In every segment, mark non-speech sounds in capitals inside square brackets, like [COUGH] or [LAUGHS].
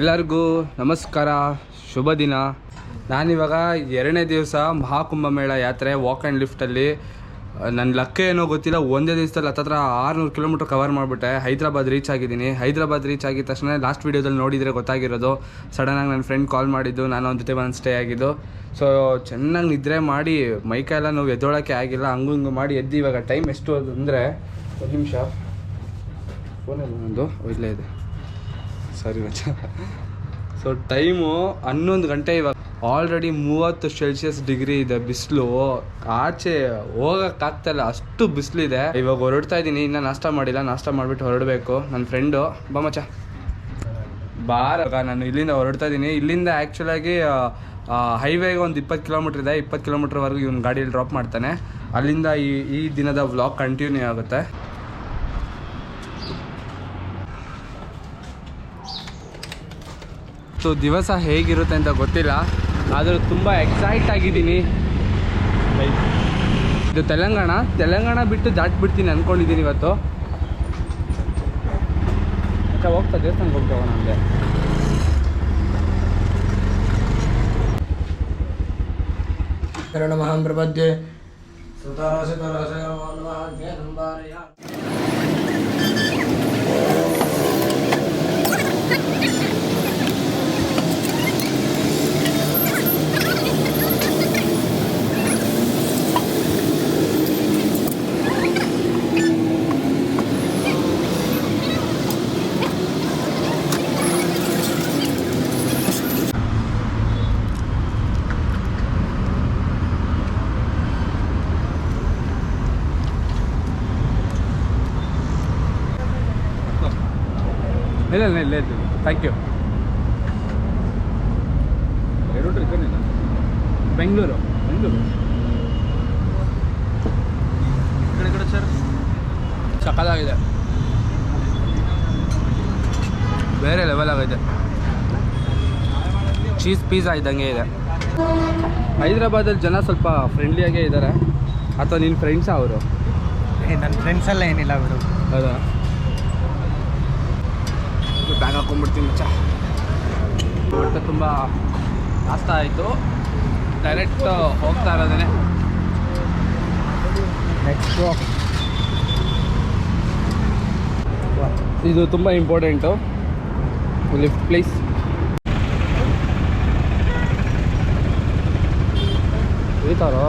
ಎಲ್ಲರಿಗೂ ನಮಸ್ಕಾರ, ಶುಭ ದಿನ. ನಾನಿವಾಗ ಎರಡನೇ ದಿವಸ ಮಹಾಕುಂಭಮೇಳ ಯಾತ್ರೆ ವಾಕ್ ಆ್ಯಂಡ್ ಲಿಫ್ಟಲ್ಲಿ ನನ್ನ ಲಕ್ಕ ಏನೋ ಗೊತ್ತಿಲ್ಲ, ಒಂದೇ ದಿವಸದಲ್ಲಿ ಹತ್ತತ್ರ ಆರುನೂರು ಕಿಲೋಮೀಟ್ರ್ ಕವರ್ ಮಾಡಿಬಿಟ್ಟೆ. ಹೈದ್ರಾಬಾದ್ ರೀಚ್ ಆಗಿದ್ದೀನಿ. ಹೈದ್ರಾಬಾದ್ ರೀಚ್ ಆಗಿದ ತಕ್ಷಣ ಲಾಸ್ಟ್ ವೀಡಿಯೋದಲ್ಲಿ ನೋಡಿದರೆ ಗೊತ್ತಾಗಿರೋದು. ಸಡನ್ನಾಗಿ ನನ್ನ ಫ್ರೆಂಡ್ ಕಾಲ್ ಮಾಡಿದ್ದು, ನಾನು ಅವ್ನ ಜೊತೆ ಒಂದು ಸ್ಟೇ ಆಗಿದ್ದು. ಸೊ ಚೆನ್ನಾಗಿ ನಿದ್ರೆ ಮಾಡಿ ಮೈಕೈಲ್ಲ ನಾವು ಎದ್ದೋಳಕ್ಕೆ ಆಗಿಲ್ಲ. ಹಂಗು ಹಿಂಗು ಮಾಡಿ ಎದ್ದು ಇವಾಗ ಟೈಮ್ ಎಷ್ಟು ಅಂದರೆ, ಒಂದು ನಿಮಿಷ. ಫೋನಲ್ಲಿ ಒಂದು ಇಲ್ಲೇ ಇದೆ. ಸರಿ ಮಚ್ಚ. ಸೊ ಟೈಮು ಹನ್ನೊಂದು ಗಂಟೆ ಇವಾಗ. ಆಲ್ರೆಡಿ ಮೂವತ್ತು ಸೆಲ್ಸಿಯಸ್ ಡಿಗ್ರಿ ಇದೆ, ಬಿಸಿಲು. ಆಚೆ ಹೋಗೋಕ್ಕಾಗ್ತಾಯಿಲ್ಲ ಅಷ್ಟು ಬಿಸಿಲಿದೆ ಇವಾಗ ಹೊರಡ್ತಾ ಇದ್ದೀನಿ, ಇನ್ನೂ ನಾಷ್ಟ ಮಾಡಿಲ್ಲ, ನಾಷ್ಟ ಮಾಡಿಬಿಟ್ಟು ಹೊರಡಬೇಕು. ನನ್ನ ಫ್ರೆಂಡು ಬಾ ಮಚ್ಚ. ಬಾರ. ನಾನು ಇಲ್ಲಿಂದ ಹೊರಡ್ತಾ ಇದ್ದೀನಿ. ಇಲ್ಲಿಂದ ಆ್ಯಕ್ಚುಲಾಗಿ ಹೈವೇಗೆ ಒಂದು ಇಪ್ಪತ್ತು ಕಿಲೋಮೀಟ್ರ್ ಇದೆ. ಇಪ್ಪತ್ತು ಕಿಲೋಮೀಟ್ರ್ವರೆಗೂ ಇವ್ನ ಗಾಡಿಯಲ್ಲಿ ಡ್ರಾಪ್ ಮಾಡ್ತಾನೆ. ಅಲ್ಲಿಂದ ಈ ಈ ದಿನದ ವ್ಲಾಗ್ ಕಂಟಿನ್ಯೂ ಆಗುತ್ತೆ. ಇವತ್ತು ದಿವಸ ಹೇಗಿರುತ್ತೆ ಅಂತ ಗೊತ್ತಿಲ್ಲ ಆದರೂ ತುಂಬ ಎಕ್ಸೈಟ್ ಆಗಿದ್ದೀನಿ. ಇದು ತೆಲಂಗಾಣ ತೆಲಂಗಾಣ ಬಿಟ್ಟು ದಾಟ್ಬಿಡ್ತೀನಿ ಅಂದ್ಕೊಂಡಿದ್ದೀನಿ ಇವತ್ತು. ಹೋಗ್ತಾ ದೇವಸ್ಥಾನಕ್ಕೆ ಹೋಗ್ತೇವೆ ನನಗೆ ಕರಣ ಮಹಾನ್ ಪ್ರಪದ್ಯ. ಸುತಾರ ಸುತಾರ ಇಲ್ಲ ಇಲ್ಲ ಇಲ್ಲ ಇಲ್ಲ. ಥ್ಯಾಂಕ್ ಯು ಎರಡು ಬೆಂಗಳೂರು. ಬೆಂಗಳೂರು? ಕಡೆ ಕಡೆ ಸರ್. ಚಕಲಾಗಿದೆ ಬೇರೆ ಲೆವೆಲ್ ಆಗೈತೆ ಚೀಸ್ ಪೀಝಾ ಇದ್ದಂಗೆ ಇದೆ. ಹೈದ್ರಾಬಾದಲ್ಲಿ ಜನ ಸ್ವಲ್ಪ ಫ್ರೆಂಡ್ಲಿಯಾಗೇ ಇದ್ದಾರೆ ಅಥವಾ ನಿನ್ನ ಫ್ರೆಂಡ್ಸಾ ಅವರು? ನನ್ನ ಫ್ರೆಂಡ್ಸೆಲ್ಲ ಏನಿಲ್ಲ ಅವರು ಹೌದಾ? ಬ್ಯಾಗ್ ಹಾಕೊಂಡ್ಬಿಡ್ತೀನಿ ಮಚ್ಚ. ಹೊಟ್ಟೆ ತುಂಬ ಆಸ್ತ ಆಯಿತು. ಡೈರೆಕ್ಟ್ ಹೋಗ್ತಾ ಇರೋದೇ ನೆಕ್ಸ್ಟು ಇದು ತುಂಬ ಇಂಪಾರ್ಟೆಂಟು ಲಿಫ್ಟ್ ಪ್ಲೀಸ್ ಇಳಿತಾರೋ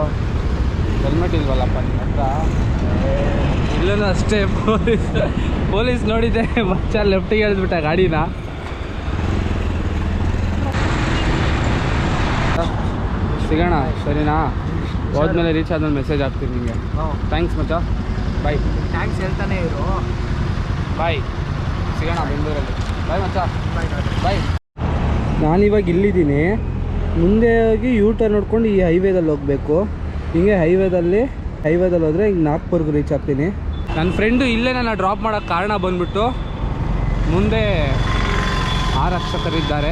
ಹೆಲ್ಮೆಟ್ ಇಲ್ವಲ್ಲಪ್ಪ ನಿಮ್ಮ ಹತ್ರ? ಇಲ್ಲೂ ಅಷ್ಟೇ ಪೊಲೀಸ್ ಪೊಲೀಸ್ ನೋಡಿದ್ದೆ ಮಚ್ಚ ಲೆಫ್ಟಿಗೆ ಎಳೆದ್ಬಿಟ್ಟ ಗಾಡಿನ. ಸಿಗೋಣ ಸರಿನಾ? ಹೋದ್ಮೇಲೆ ರೀಚ್ ಆದ್ಮೇಲೆ ಮೆಸೇಜ್ ಹಾಕ್ತೀನಿ ನಿಮಗೆ ಥ್ಯಾಂಕ್ಸ್ ಮಚ್ಚ. ಬಾಯ್ ಥ್ಯಾಂಕ್ಸ್ ಹೇಳ್ತಾನೆ ಇರು ಬಾಯ್ ಸಿಗೋಣ ಬೆಂಗಳೂರಲ್ಲಿ. ಬಾಯ್ ಮಚ್ಚ. ಬಾಯ್ ನಾನಿವಾಗ ಇಲ್ಲಿದ್ದೀನಿ. ಮುಂದೆ ಹೋಗಿ ಯೂ ಟರ್ನ್ ನೋಡ್ಕೊಂಡು ಈ ಹೈವೇದಲ್ಲಿ ಹೋಗಬೇಕು. ಹಿಂಗೆ ಹೈವೇದಲ್ಲಿ ಹೈವೇದಲ್ಲಿ ಹೋದರೆ ಹಿಂಗೆ ನಾಗ್ಪುರ್ಗೆ ರೀಚ್ ಆಗ್ತೀನಿ. ನನ್ನ ಫ್ರೆಂಡು ಇಲ್ಲೇ ನನ್ನ ಡ್ರಾಪ್ ಮಾಡೋಕ್ಕೆ ಕಾರಣ ಬಂದ್ಬಿಟ್ಟು ಮುಂದೆ ಆರಕ್ಷಕರಿದ್ದಾರೆ.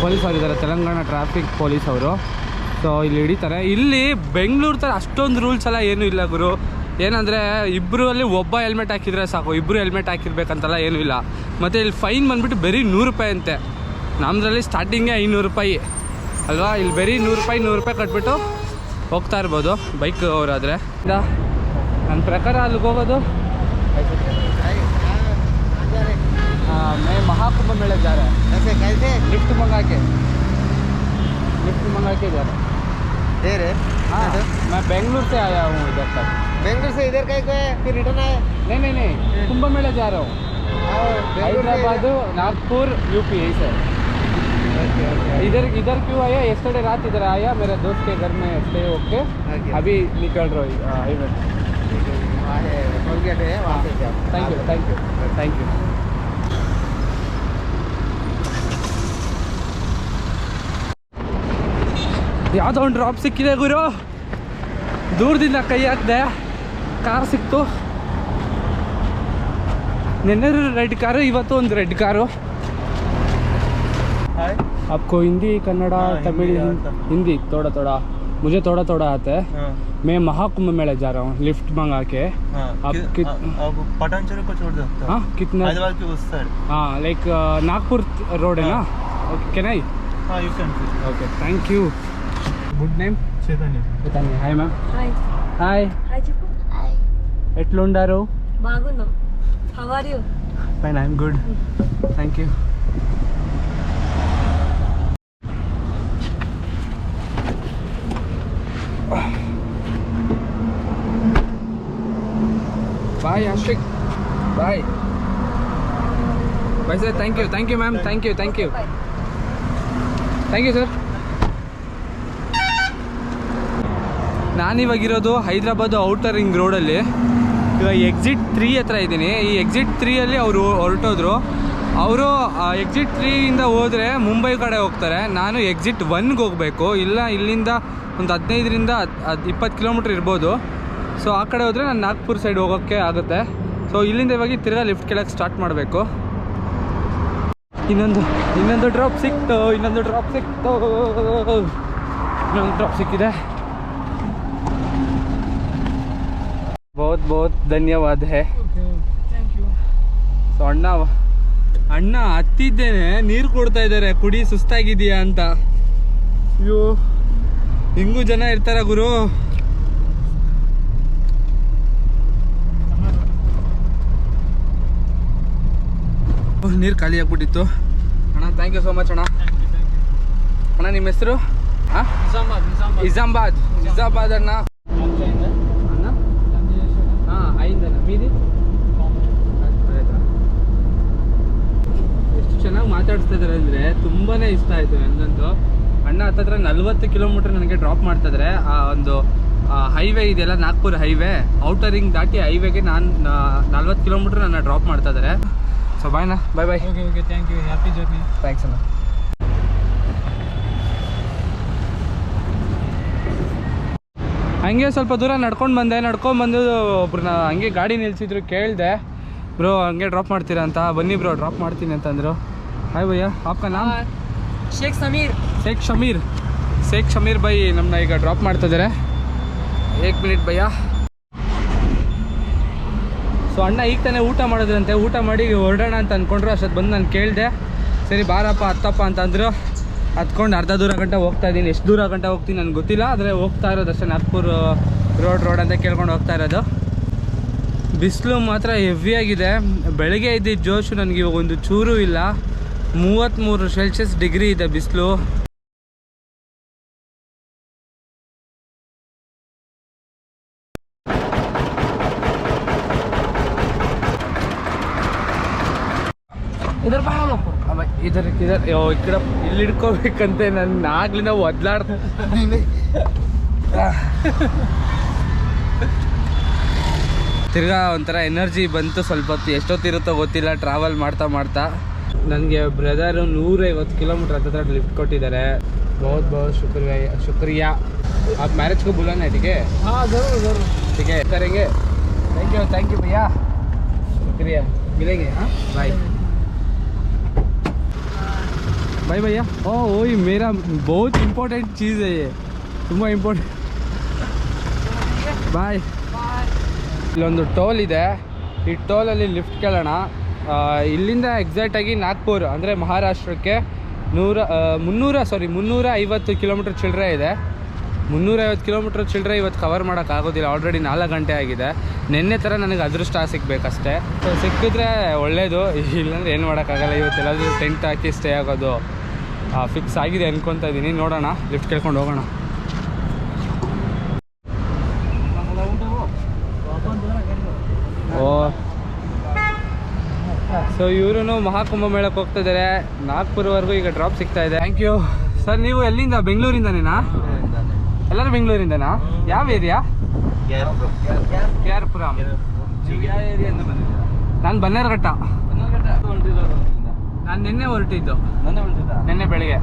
ಪೊಲೀಸರು ಇದ್ದಾರೆ ತೆಲಂಗಾಣ ಟ್ರಾಫಿಕ್ ಪೊಲೀಸ್ ಅವರು. ಸೊ ಇಲ್ಲಿ ಹಿಡಿತಾರೆ. ಇಲ್ಲಿ ಬೆಂಗಳೂರು ಥರ ಅಷ್ಟೊಂದು ರೂಲ್ಸ್ ಎಲ್ಲ ಏನೂ ಇಲ್ಲ ಗುರು. ಏನಂದರೆ ಇಬ್ಬರು ಅಲ್ಲಿ ಒಬ್ಬ ಹೆಲ್ಮೆಟ್ ಹಾಕಿದರೆ ಸಾಕು. ಇಬ್ಬರು ಹೆಲ್ಮೆಟ್ ಹಾಕಿರ್ಬೇಕಂತೆಲ್ಲ ಏನೂ ಇಲ್ಲ. ಮತ್ತು ಇಲ್ಲಿ ಫೈನ್ ಬಂದುಬಿಟ್ಟು ಬರೀ ನೂರು ರೂಪಾಯಿ ಅಂತೆ. ನಮ್ಮದ್ರಲ್ಲಿ ಸ್ಟಾರ್ಟಿಂಗೇ ಐನೂರು ರೂಪಾಯಿ. ಅಲ್ವಾ? ಇಲ್ಲಿ ಬರೀ ನೂರು ರೂಪಾಯಿ ನೂರು ರೂಪಾಯಿ ಕಟ್ಬಿಟ್ಟು ಹೋಗ್ತಾ ಇರ್ಬೋದು. ಬೈಕ್ ಅವರಾದರೆ. ನನ್ನ ಪ್ರಕಾರ ಅಲ್ಲಿಗೆ ಹೋಗೋದು मैं महाकुंभ मेले जा रहा है कैसे कैसे लिफ्ट मंगा के लिफ्ट मंगा के जा रहा दे रहे है हाँ मैं बेंगलुरु से आया हूँ इधर तक बेंगलुरु से इधर कहीं गए फिर रिटर्न आए नहीं नहीं नहीं कुंभ मेले जा रहा हूँ हैदराबाद नागपुर यूपी यही से इधर इधर क्यों आया yesterday रात इधर आया मेरे दोस्त के घर में स्टे होके Okay. अभी निकल रहा हूँ हाईवे टोल गेट है वहाँ से जाओ thank you thank you thank you ಯಾವುದೋ ಒಂದು ಡ್ರಾಪ್ ಸಿಕ್ಕಿದೆ ಗುರು ದೂರದಿಂದ ಕೈ ಹಾಕ್ದೆ ಕಾರ್ ಸಿಕ್ತು ನಿನ್ನೆ ರೆಡ್ ಕಾರು ಇವತ್ತು ಒಂದು ರೆಡ್ ಕಾರು हाय आपको हिंदी कन्नड़ा हाँ, तमिल हिंदी हिंदी, आता। हिंदी थोड़ा थोड़ा मुझे थोड़ा थोड़ा आता है हाँ मैं महाकुंभ मेले जा रहा हूँ लिफ्ट मंगा के हाँ आप कि- कित- आ- आप पटानचेरू को छोड़ सकते हो हाँ कितना हैदराबाद के उस साइड हाँ लाइक नागपुर रोड है ना ओके कैन आई हाँ you can okay thank you good name Chaitanya Chaitanya hi ma'am hi hi hi చెప్పు హాయ్ ఎట్లుండారు బాగున్నాం how are you fine I'm good thank bye bye sir thank you thank you ma'am thank you thank you thank you sir ನಾನಿವಾಗಿರೋದು Hyderabad outer ring ರೋಡಲ್ಲಿ ಇವಾಗ exit three ಹತ್ರ ಇದ್ದೀನಿ. ಈ exit ತ್ರೀಯಲ್ಲಿ ಅವರು ಹೊರಟೋದ್ರು. ಅವರು exit ತ್ರೀಯಿಂದ ಹೋದರೆ ಮುಂಬೈ ಕಡೆ ಹೋಗ್ತಾರೆ. ನಾನು ಎಕ್ಸಿಟ್ ಒನ್ಗೆ ಹೋಗಬೇಕು. ಇಲ್ಲ ಇಲ್ಲಿಂದ ಒಂದು ಹದಿನೈದರಿಂದ ಹತ್ತು ಇಪ್ಪತ್ತು ಕಿಲೋಮೀಟ್ರ್ ಇರ್ಬೋದು. ಸೊ ಆ ಕಡೆ ಹೋದರೆ ನಾನು ನಾಗ್ಪುರ್ ಸೈಡ್ ಹೋಗೋಕ್ಕೆ ಆಗುತ್ತೆ. ಸೊ ಇಲ್ಲಿಂದ ಇವಾಗ ತಿರ್ಗಾ ಲಿಫ್ಟ್ ಕೆಳಗೆ ಸ್ಟಾರ್ಟ್ ಮಾಡಬೇಕು. ಇನ್ನೊಂದು ಇನ್ನೊಂದು ಡ್ರಾಪ್ ಸಿಕ್ತು ಇನ್ನೊಂದು ಡ್ರಾಪ್ ಸಿಕ್ತು. ಇನ್ನೊಂದು ಡ್ರಾಪ್ ಸಿಕ್ಕಿದೆ. ಬಹುತ್ ಬಹುತ್ ಧನ್ಯವಾದ. ಹೇ ಸೊ ಅಣ್ಣ ಅಣ್ಣ ಹತ್ತಿದ್ದೇನೆ ನೀರು ಕೊಡ್ತಾ ಇದ್ದಾರೆ ಕುಡಿ ಸುಸ್ತಾಗಿದೆಯಾ ಅಂತ. ಅಯ್ಯೋ. ಹಿಂಗೂ ಜನ ಇರ್ತಾರ ಗುರು. ನೀರು ಖಾಲಿ ಆಗ್ಬಿಟ್ಟಿತ್ತು. ಅಣ್ಣ ಥ್ಯಾಂಕ್ ಯು ಸೋ ಮಚ್ ಅಣ್ಣ. ಅಣ್ಣ, ನಿಮ್ಮ ಹೆಸರು? ನಿಜಾಮಾಬಾದ್. ನಿಜಾಮಾಬಾದ್ ಅಣ್ಣ. ಅಣ್ಣ? ಹಾಂ ಮೀದಿ? ಎಷ್ಟು ಚೆನ್ನಾಗಿ ಮಾತಾಡಿಸ್ತಾ ಇದ್ದಾರೆ ಅಂದರೆ ತುಂಬಾ ಇಷ್ಟ ಆಯಿತು ನನಗಂತೂ. ಅಣ್ಣ, ಹತ್ತತ್ರ ನಲ್ವತ್ತು ಕಿಲೋಮೀಟ್ರ್ ನನಗೆ ಡ್ರಾಪ್ ಮಾಡ್ತಿದ್ರೆ ಆ ಒಂದು ಹೈವೇ ಇದೆಯಲ್ಲ, ನಾಗ್ಪುರ್ ಹೈವೇ ಔಟರಿಂಗ್ ದಾಟಿ ಹೈವೇಗೆ ನಾನು ನಲ್ವತ್ತು ಕಿಲೋಮೀಟ್ರ್ ನನ್ನ ಡ್ರಾಪ್ ಮಾಡ್ತಾ ಇದ್ದಾರೆ so Bye bye bye okay okay thank you happy journey thanks ಅಣ್ಣ ಹಂಗೆ ಸ್ವಲ್ಪ ದೂರ ನಡ್ಕೊಂಡು ಬಂದೆ ನಡ್ಕೊಂಡು ಬಂದು ಒಬ್ರನ್ನ ಹಂಗೆ ಗಾಡಿ ನಿಲ್ಸಿದ್ರು ಕೇಳಿದೆ. ಬ್ರೋ ಹಂಗೆ ಡ್ರಾಪ್ ಮಾಡ್ತೀರಾ ಅಂತ. ಬನ್ನಿ ಬ್ರೋ ಡ್ರಾಪ್ ಮಾಡ್ತೀನಿ ಅಂತಂದರು. ಹಾಯ್ ಭಯ್ಯ ಆಪ್ಕ ನಾಮ್ ಶೇಖ್ ಸಮೀರ್ ಶೇಖ್ ಶಮೀರ್ ಶೇಖ್ ಶಮೀರ್ ಬೈ ನಮ್ಮನ್ನ ಈಗ ಡ್ರಾಪ್ ಮಾಡ್ತಿದ್ದಾರೆ ಏಕ್ ಮಿನಿಟ್ ಭಯ್ಯ. ಸೊ ಅಣ್ಣ ಈಗ ತಾನೇ ಊಟ ಮಾಡೋದ್ರಂತೆ. ಊಟ ಮಾಡಿ ಹೊರಡೋಣ ಅಂತ ಅಂದ್ಕೊಂಡ್ರು ಅಷ್ಟೊತ್ತು ಬಂದು ನಾನು ಕೇಳಿದೆ. ಸರಿ, ಬಾರಪ್ಪ ಹತ್ತಪ್ಪ ಅಂತಂದರು ಹತ್ಕೊಂಡು ಅರ್ಧ ದೂರ ಗಂಟೆ ಹೋಗ್ತಾ ಇದ್ದೀನಿ. ಎಷ್ಟು ದೂರ ಗಂಟೆ ಹೋಗ್ತೀನಿ ನನಗೆ ಗೊತ್ತಿಲ್ಲ. ಆದರೆ ಹೋಗ್ತಾ ಇರೋದು ಅಷ್ಟೇ ನಾಗ್ಪುರ್ ರೋಡ್ ರೋಡ್ ಅಂತ ಕೇಳ್ಕೊಂಡು ಹೋಗ್ತಾ ಇರೋದು. ಬಿಸಿಲು ಮಾತ್ರ ಹೆವಿಯಾಗಿದೆ ಬೆಳಗ್ಗೆ ಇದ್ದಿದ್ದ ಜೋಶು ನನಗೆ ಇವಾಗ ಒಂದು ಚೂರು ಇಲ್ಲ. ಮೂವತ್ತ್ಮೂರು ಸೆಲ್ಸಿಯಸ್ ಡಿಗ್ರಿ ಇದೆ ಬಿಸಿಲು ಇದರ ಇದರ ಇದರ ಯೋ ಈ ಕಡೆ ಇಲ್ಲಿ ಹಿಡ್ಕೋಬೇಕಂತೆ ನನ್ನ ಆಗ್ಲಿಂದ ಒದ್ಲಾಡ್ತ ತಿರ್ಗಾ ಒಂಥರ ಎನರ್ಜಿ ಬಂತು ಸ್ವಲ್ಪ ಹೊತ್ತು ಎಷ್ಟೊತ್ತಿರುತ್ತೋ ಗೊತ್ತಿಲ್ಲ ಟ್ರಾವೆಲ್ ಮಾಡ್ತಾ ಮಾಡ್ತಾ ನನಗೆ ಬ್ರದರು ನೂರೈವತ್ತು ಕಿಲೋಮೀಟ್ರ್ ಹತ್ತಿರ ಲಿಫ್ಟ್ ಕೊಟ್ಟಿದ್ದಾರೆ ಬಹುತ್ ಬಹುತ್ ಶುಕ್ರಿಯ ಶುಕ್ರಿಯಾ आप मैरिज को बुलाना है ठीक है हाँ जरूर जरूर ठीक है करेंगे थैंक यू थैंक यू भैया शुक्रिया मिलेंगे हाँ बाय बाय भैया ओ वही मेरा बहुत इम्पोर्टेंट चीज़ है ये ತುಂಬ ಇಂಪಾರ್ಟೆಂಟ್ ಬಾಯ್ ಇಲ್ಲೊಂದು ಟೋಲ್ ಇದೆ ಈ ಟೋಲಲ್ಲಿ ಲಿಫ್ಟ್ ಕೇಳೋಣ ಆ, ಇಲ್ಲಿಂದ ಎಕ್ಸಾಕ್ಟಾಗಿ ನಾಗ್ಪುರ್ ಅಂದರೆ ಮಹಾರಾಷ್ಟ್ರಕ್ಕೆ ನೂರ ಆ, ಮುನ್ನೂರ ಸಾರಿ ಮುನ್ನೂರ ಐವತ್ತು ಕಿಲೋಮೀಟ್ರ್ ಚಿಲ್ಲರೆ ಇದೆ ಮುನ್ನೂರೈವತ್ತು ಕಿಲೋಮೀಟ್ರ್ ಚಿಲ್ಲರೆ ಇವತ್ತು ಕವರ್ ಮಾಡೋಕ್ಕಾಗೋದಿಲ್ಲ ಆಲ್ರೆಡಿ ನಾಲ್ಕು ಗಂಟೆ ಆಗಿದೆ ನಿನ್ನೆ ಥರ ನನಗೆ ಅದೃಷ್ಟ ಸಿಗಬೇಕಷ್ಟೇ ಸೊ ಸಿಕ್ಕಿದ್ರೆ ಒಳ್ಳೆಯದು ಇಲ್ಲಾಂದ್ರೆ ಏನು ಮಾಡೋಕ್ಕಾಗಲ್ಲ ಇವತ್ತು ಎಲ್ಲಾದರೂ ಟೆಂಟ್ ಹಾಕಿ ಸ್ಟೇ ಆಗೋದು ಫಿಕ್ಸ್ ಆಗಿದೆ ಅನ್ಕೊತಾ ಇದ್ದೀನಿ ನೋಡೋಣ ಲಿಫ್ಟ್ ಕೇಳ್ಕೊಂಡು ಹೋಗೋಣ. ಓ. ಸೊ ಇವರು ಮಹಾಕುಂಭ ಮೇಳಕ್ಕೆ ಹೋಗ್ತಾ ಇದ್ದಾರೆ ನಾಗ್ಪುರ್ವರೆಗೂ ಈಗ ಡ್ರಾಪ್ ಸಿಗ್ತಾ ಇದೆ. ಥ್ಯಾಂಕ್ ಯು ಸರ್ ನೀವು ಎಲ್ಲಿಂದ? ಬೆಂಗಳೂರಿಂದನೇನಾ? ಎಲ್ಲರೂ ಬೆಂಗಳೂರಿಂದನಾ? ಯಾವ ಏರಿಯಾ ಕೆ ಆರ್ ಪುರ ನಾನು ಬನ್ನೇರಘಟ್ಟ. ನಾನು ನಿನ್ನೆ ಹೊರಟಿದ್ದು. ನಿನ್ನೆ ಬೆಳಿಗ್ಗೆ.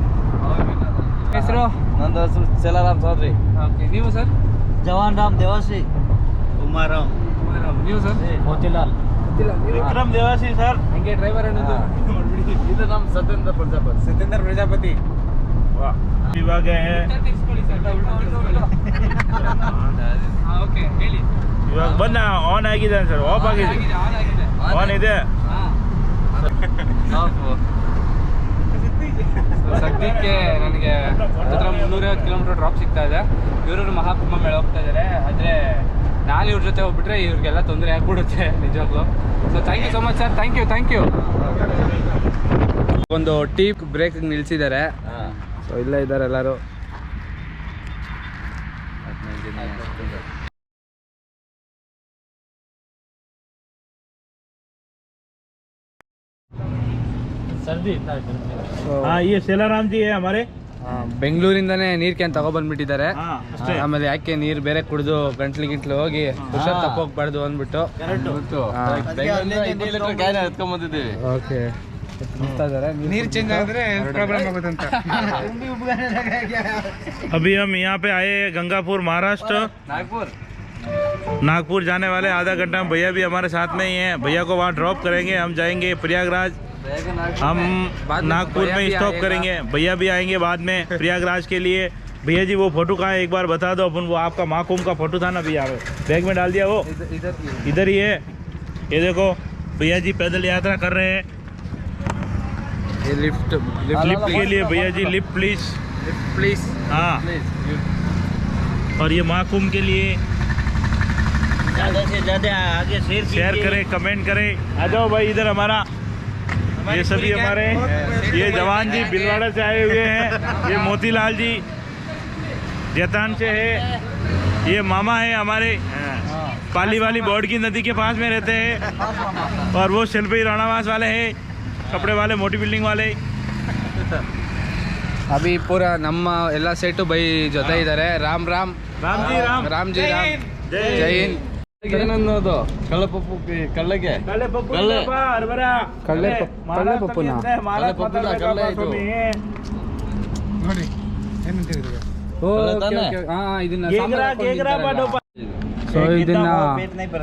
ಹೆಸರು? ನಂದು ಹೆಸರು ಚಲಾರಾಮ್ ಚೌಧರಿ. ಓಕೆ ನೀವು ಸರ್? ಜವಾನ್ ರಾಮ್ ದೇವಾಸಿ ರಾಮ್ ನೀವು ಸರ್? ಮೋತಿಲಾಲ್. ವಿಕ್ರಮ್ ದೇವಾಸಿ ಸರ್. ಹಂಗೆ ಡ್ರೈವರ್ ಅನ್ನೋದು? ಇದು ನಮ್ಮ ಸತೇಂದ್ರ ಪ್ರಜಾಪತಿ. ಸತೇಂದ್ರ ಪ್ರಜಾಪತಿ. ಇವಾಗ [LAUGHS] ಇವಾಗ ಬಂದ ಆನ್ ಆಗಿದೆ ಸರ್. ಆಫ್ ಆಗಿದೆ. ಆನ್ ಇದೆ ಸದ್ಯಕ್ಕೆ ನನಗೆ ಹತ್ರ ಮುನ್ನೂರೈವತ್ತು ಕಿಲೋಮೀಟರ್ ಡ್ರಾಪ್ ಸಿಗ್ತಾ ಇದೆ ಇವರು ಮಹಾಕುಂಭ ಮೇಳ ಹೋಗ್ತಾ ಇದ್ದಾರೆ ಆದರೆ ನಾನು ಇವ್ರ ಜೊತೆ ಹೋಗ್ಬಿಟ್ರೆ ಇವ್ರಿಗೆಲ್ಲ ತೊಂದರೆ ಆಗ್ಬಿಡುತ್ತೆ ನಿಜವಾಗ್ಲೂ so thank you so much sir thank you thank you ಒಂದು ಟೀ ಬ್ರೇಕ್ ನಿಲ್ಸಿದ್ದಾರೆ ಸೊ ಇಲ್ಲೇ ಇದ್ದಾರೆ ಎಲ್ಲರೂ सर्दी हाँ ये सेलाराम जी है हमारे ಬೆಂಗಳೂರಿಂದನೇ ನೀರ್ ಕ್ಯಾನ್ ತಗೊಬಂದ್ಬಿಟ್ಟಿದ್ದಾರೆ हाँ ಅಷ್ಟೇ ಆಮೇಲೆ ಯಾಕೆ ನೀರ್ ಬೇರೆ ಕುಡಿದು ಗಂಟ್ಲು ಗಿಂಟ್ಲು ಹೋಗಿ ಹುಷಾರ್ ತಪ್ಪೋಗ್ಬಾರ್ದು ಅಂದ್ಬಿಟ್ಟು [LAUGHS] ಓಕೆ ನೀರ್ ಚೇಂಜ್ ಆದ್ರೆ ಪ್ರಾಬ್ಲಮ್ ಆಗುತ್ತಂತ अभी हम यहाँ पे आए हैं गंगापुर महाराष्ट्र ನಾಗ್ಪುರ್ नागपुर जाने वाले आधा घंटा में भैया भी हमारे साथ में ही हैं भैया को वहाँ ड्रॉप करेंगे हम जाएंगे प्रयागराज हम नागपुर में स्टॉप करेंगे भैया भी आएँगे बाद में प्रयागराज के लिए। भैया जी वो फ़ोटो कहाँ है? एक बार बता दो अपन वो आपका महाकुंभ का फ़ोटो था ना भैया? बैग में डाल दिया वो। इधर इधर ही। है ये देखो भैया जी पैदल यात्रा कर रहे हैं। ये लिफ्ट लिफ्ट लिफ्ट के लिए भैया जी लिफ्ट प्लीज़ लिफ्ट प्लीज़ हाँ। और ये महाकुंभ के लिए ज़्यादा से ज़्यादा आगे शेयर शेयर करें कमेंट करें। आ जाओ भाई इधर हमारा ये सभी हमारे ये जवान जी बिलवाड़ा से आए हुए हैं ये मोतीलाल जी जैतान से है ये मामा है हमारे पाली वाली बोर्ड की नदी के पास में रहते हैं और वो शिल्पी राणावास वाले हैं कपड़े वाले मोटी बिल्डिंग वाले ಅಭಿ ಪೂರ ನಮ್ಮ ಎಲ್ಲ ಸೆಟ್ಟು ಬೈ ಜೊತೆ ಇದ್ದಾರೆ ರಾಮ್ ರಾಮ್ राम जी राम ರಾಮ್ ಜಿ ರಾಮ್ जय ಜೈ ಹಿಂದ್ ಸೊ ಇದನ್ನ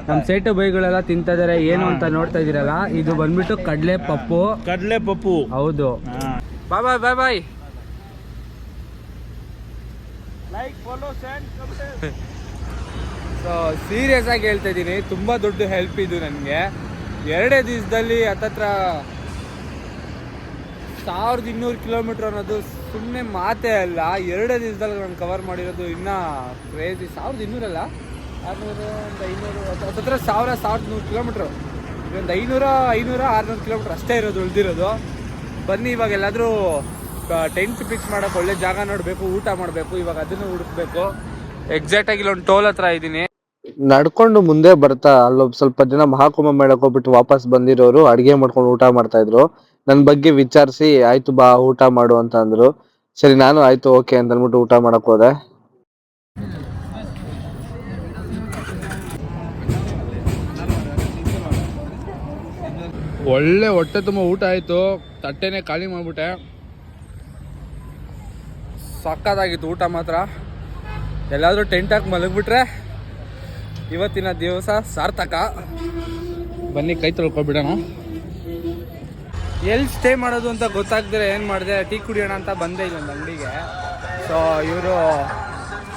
ನಮ್ ಸೇಟು ಬೈಗಳೆಲ್ಲ ತಿಂತಾ ಇದಾರೆ ಏನು ಅಂತ ನೋಡ್ತಾ ಇದೀರಲ್ಲ ಇದು ಬಂದ್ಬಿಟ್ಟು ಕಡ್ಲೆ ಪಪ್ಪು ಕಡ್ಲೆ ಪಪ್ಪು ಹೌದು bye bye bye. Bye like follow so serious ಆಗಿ ಹೇಳ್ತಾ ಇದ್ದೀನಿ. ತುಂಬ ದೊಡ್ಡ ಹೆಲ್ಪ್ ಇದು ನನಗೆ. ಎರಡೇ ದಿವಸದಲ್ಲಿ ಹತ್ತತ್ರ ಸಾವಿರದ ಇನ್ನೂರು ಕಿಲೋಮೀಟ್ರ್ ಅನ್ನೋದು ಸುಮ್ಮನೆ ಮಾತೇ ಅಲ್ಲ. ಎರಡೇ ದಿವಸದಲ್ಲಿ ನಾನು ಕವರ್ ಮಾಡಿರೋದು ಇನ್ನೂ ಕ್ರೇಜಿ ಸಾವಿರದ ಇನ್ನೂರಲ್ಲ? ಆರುನೂರು ಒಂದು ಐನೂರು ಹತ್ತು- ಹತ್ತತ್ರ ಸಾವಿರ, ಸಾವಿರದ ನೂರು ಕಿಲೋಮೀಟ್ರು ಒಂದು ಐನೂರ ಐನೂರ ಆರುನೂರು ಕಿಲೋಮೀಟ್ರ್ ಅಷ್ಟೇ ಇರೋದು, ಉಳಿದಿರೋದು. ಬನ್ನಿ, ಇವಾಗ ಎಲ್ಲಾದರೂ ಟೆಂಟ್ ಫಿಕ್ಸ್ ಮಾಡೋಕೆ ಒಳ್ಳೆ ಜಾಗ ನೋಡಬೇಕು, ಊಟ ಮಾಡಬೇಕು, ಇವಾಗ ಅದನ್ನು ಹುಡುಕ್ಬೇಕು. ಎಕ್ಸಾಕ್ಟಾಗಿ ಇಲ್ಲೊಂದು ಟೋಲ್ ಹತ್ರ ಇದ್ದೀನಿ ನಡ್ಕೊಂಡು ಮುಂದೆ ಬರ್ತಾ, ಅಲ್ಲೊಬ್ಬ ಸ್ವಲ್ಪ ಜನ ಮಹಾಕುಂಭ ಮೇಳಕ್ಕೆ ಹೋಗ್ಬಿಟ್ಟು ವಾಪಸ್ ಬಂದಿರೋರು, ಅಡಿಗೆ ಮಾಡ್ಕೊಂಡು ಊಟ ಮಾಡ್ತಾ ಇದ್ರು. ನನ್ ಬಗ್ಗೆ ವಿಚಾರಿಸಿ, ಆಯ್ತು ಬಾ, ಊಟ ಮಾಡು ಅಂತ ಅಂದ್ರು. ಸರಿ, ನಾನು ಆಯ್ತು, ಓಕೆ ಅಂತ ಅಂದ್ಬಿಟ್ಟು ಊಟ ಮಾಡಕ್ ಹೋದೆ. ಒಳ್ಳೆ ಹೊಟ್ಟೆ ತುಂಬ ಊಟ ಆಯಿತು. ತಟ್ಟೆನೇ ಖಾಲಿ ಮಾಡ್ಬಿಟ್ಟೆ. ಸಕ್ಕತ್ತಾಗಿತ್ತು ಊಟ ಮಾತ್ರ. ಎಲ್ಲಾದರೂ ಟೆಂಟ್ ಹಾಕಿ ಮಲಗಿಬಿಟ್ರೆ ಇವತ್ತಿನ ದಿವಸ ಸಾರ್ಥಕ. ಬನ್ನಿ ಕೈ ತೊಳ್ಕೊಬಿಡೋಣ. ಎಲ್ಲಿ ಸ್ಟೇ ಮಾಡೋದು ಅಂತ ಗೊತ್ತಾಗ್ದಿರ ಏನು ಮಾಡಿದೆ? ಟೀ ಕುಡಿಯೋಣ ಅಂತ ಬಂದೆ ಇಲ್ಲೊಂದು ಅಂಗಡಿಗೆ. ಸೊ ಇವರು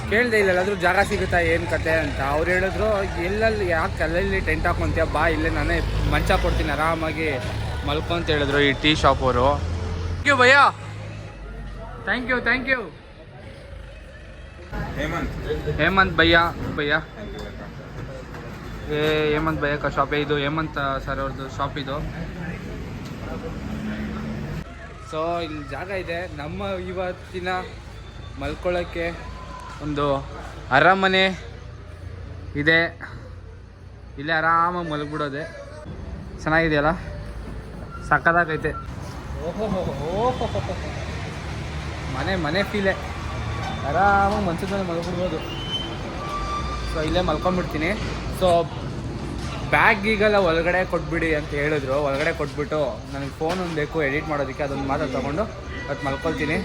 ಕೇಳಿದೆ ಇಲ್ಲೆಲ್ಲಾದ್ರೂ ಜಾಗ ಸಿಗುತ್ತಾ ಏನು ಕತೆ ಅಂತ. ಅವ್ರು ಹೇಳಿದ್ರು ಎಲ್ಲೆಲ್ಲಿ ಯಾಕೆ ಅಲ್ಲಲ್ಲಿ ಟೆಂಟ್ ಹಾಕೊಂತೀಯ? ಬಾ ಇಲ್ಲೇ ನಾನೇ ಮಂಚ ಕೊಡ್ತೀನಿ ಆರಾಮಾಗಿ ಮಲ್ಕೊ ಅಂತ ಹೇಳಿದ್ರು ಈ ಟೀ ಶಾಪ್ ಅವರು. Thank you bhaiya. Thank you thank you Hemant bhaiya ಭಯ್ಯ. ಏ, ಹೇಮಂತ್ ಬಯಕ ಶಾಪ್ ಇದು ಹೇಮಂತ್ ಸರ್ ಅವ್ರದ್ದು ಶಾಪ್ ಇದು. ಸೊ ಇಲ್ಲಿ ಜಾಗ ಇದೆ. ನಮ್ಮ ಇವತ್ತಿನ ಮಲ್ಕೊಳ್ಳೋಕ್ಕೆ ಒಂದು ಅರಮನೆ ಇದೆ. ಇಲ್ಲೇ ಆರಾಮಾಗಿ ಮಲಗ್ಬಿಡೋದೆ. ಚೆನ್ನಾಗಿದೆಯಲ್ಲ? ಸಕ್ಕದಾಗೈತೆ. ಮನೆ ಮನೆ ಫೀಲೆ ಆರಾಮಾಗಿ ಮನ್ಸಿದ್ಮೇಲೆ ಮಲಗ್ಬಿಡ್ಬೋದು. ಸೊ ಇಲ್ಲೇ ಮಲ್ಕೊಂಡ್ಬಿಡ್ತೀನಿ ಸೊ ಬ್ಯಾಗ್ ಈಗಲ್ಲ ಒಳಗಡೆ ಕೊಟ್ಬಿಡಿ ಅಂತ ಹೇಳಿದ್ರು. ಒಳಗಡೆ ಕೊಟ್ಬಿಟ್ಟು ನನಗೆ ಫೋನ್ ಒಂದು ಬೇಕು ಎಡಿಟ್ ಮಾಡೋದಕ್ಕೆ, ಅದೊಂದು ಮಾತ್ರ ತೊಗೊಂಡು ಇವತ್ತು ಮಲ್ಕೊಳ್ತೀನಿ.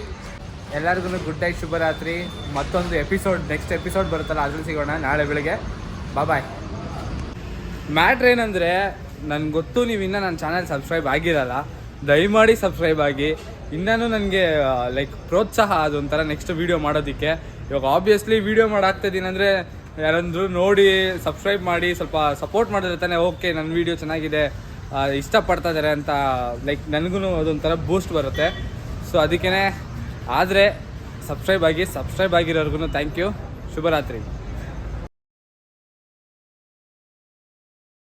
ಎಲ್ಲರಿಗೂ ಗುಡ್ ನೈಟ್ ಶುಭರಾತ್ರಿ. ಮತ್ತೊಂದು ಎಪಿಸೋಡ್ ನೆಕ್ಸ್ಟ್ ಎಪಿಸೋಡ್ ಬರುತ್ತಲ್ಲ, ಅದ್ರಲ್ಲಿ ಸಿಗೋಣ ನಾಳೆ ಬೆಳಿಗ್ಗೆ. ಬಾಯ್ ಮ್ಯಾಟ್ರ್ ಏನಂದರೆ, ನನಗೆ ಗೊತ್ತು ನೀವು ಇನ್ನೂ ನನ್ನ ಚಾನಲ್ ಸಬ್ಸ್ಕ್ರೈಬ್ ಆಗಿರಲ್ಲ. ದಯಮಾಡಿ ಸಬ್ಸ್ಕ್ರೈಬ್ ಆಗಿ. ಇನ್ನೂ ನನಗೆ ಲೈಕ್ ಪ್ರೋತ್ಸಾಹ ಅದೊಂಥರ ನೆಕ್ಸ್ಟ್ ವೀಡಿಯೋ ಮಾಡೋದಕ್ಕೆ. ಇವಾಗ ಆಬ್ವಿಯಸ್ಲಿ ವೀಡಿಯೋ ಮಾಡಾಕ್ತಿದ್ದೀನಿ ಅಂದರೆ ಯಾರಂದ್ರು ನೋಡಿ ಸಬ್ಸ್ಕ್ರೈಬ್ ಮಾಡಿ, ಸ್ವಲ್ಪ ಸಪೋರ್ಟ್ ಮಾಡಿದ್ರೆ ತಾನೇ ಓಕೆ ನನ್ನ ವೀಡಿಯೋ ಚೆನ್ನಾಗಿದೆ ಇಷ್ಟಪಡ್ತಾ ಇದ್ದಾರೆ ಅಂತ ಲೈಕ್ ನನಗೂ ಅದೊಂಥರ ಬೂಸ್ಟ್ ಬರುತ್ತೆ. ಸೊ ಅದಕ್ಕೇ ಆದರೆ ಸಬ್ಸ್ಕ್ರೈಬ್ ಆಗಿ ಸಬ್ಸ್ಕ್ರೈಬ್ ಆಗಿರೋರ್ಗು ಥ್ಯಾಂಕ್ ಯು ಶುಭರಾತ್ರಿ.